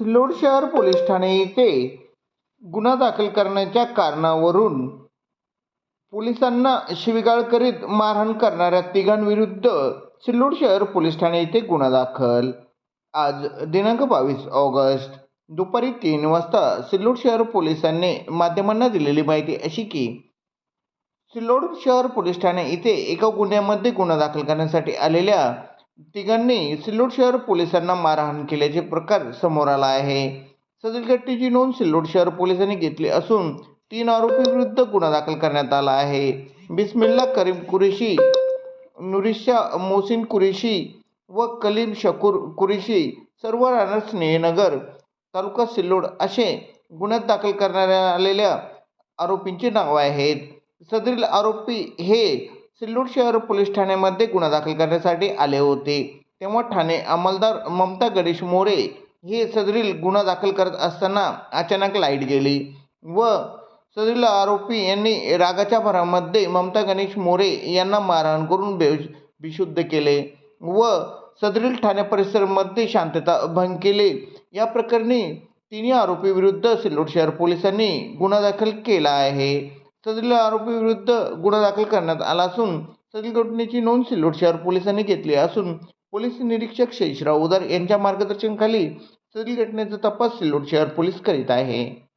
सिल्लोड शहर पोलीस ठाणे येथे गुन्हा दाखल करण्याच्या कारणावरून पोलिसांना शिवीगाळ करीत मारहाण करणाऱ्या तिघांविरुद्ध सिल्लोड शहर पोलीस ठाणे येथे गुन्हा दाखल. आज दिनांक बावीस ऑगस्ट दुपारी तीन वाजता सिल्लोड शहर पोलिसांनी माध्यमांना दिलेली माहिती अशी की सिल्लोड शहर पोलीस ठाणे इथे एका गुन्ह्यामध्ये गुन्हा दाखल करण्यासाठी आलेल्या तिघांनी सिल्लोड शहर पोलिसांना मारहाण केल्याचे प्रकार समोर आला आहे. सदर घटनेची नोंद सिल्लोड शहर पोलिसांनी घेतली असून तीन आरोपींविरुद्ध गुन्हा दाखल करण्यात आला आहे. बिस्मिल्ला करीम कुरेशी नुरिशा मोसिन कुरेशी व कलीम शकूर कुरेशी सर्व राहणार स्नेहनगर तालुका सिल्लोड असे गुन्ह्यात दाखल करण्यात आलेल्या आरोपींची नावे आहेत. सदरील आरोपी हे सिल्लोड शहर पोलीस ठाण्यामध्ये गुन्हा दाखल करण्यासाठी आले होते. तेव्हा ठाणे अंमलदार ममता गणेश मोरे हे सदरील गुन्हा दाखल करत असताना अचानक लाइट गेली व सदरील आरोपी यांनी रागाच्या भरामध्ये ममता गणेश मोरे यांना मारहाण करून बे विशुद्ध केले व सदरील ठाणे परिसरमध्ये शांतता भंग केले. या प्रकरणी तिन्ही आरोपीविरुद्ध सिल्लोड शहर पोलिसांनी गुन्हा दाखल केला आहे. सदरील आरोपीविरुद्ध गुन्हा दाखल करण्यात आला असून सदरील घटनेची नोंद सिल्लोड शहर पोलिसांनी घेतली असून पोलीस निरीक्षक शेषराव उदार यांच्या मार्गदर्शनाखाली सदरील घटनेचा तपास सिल्लोड शहर पोलीस करीत आहे.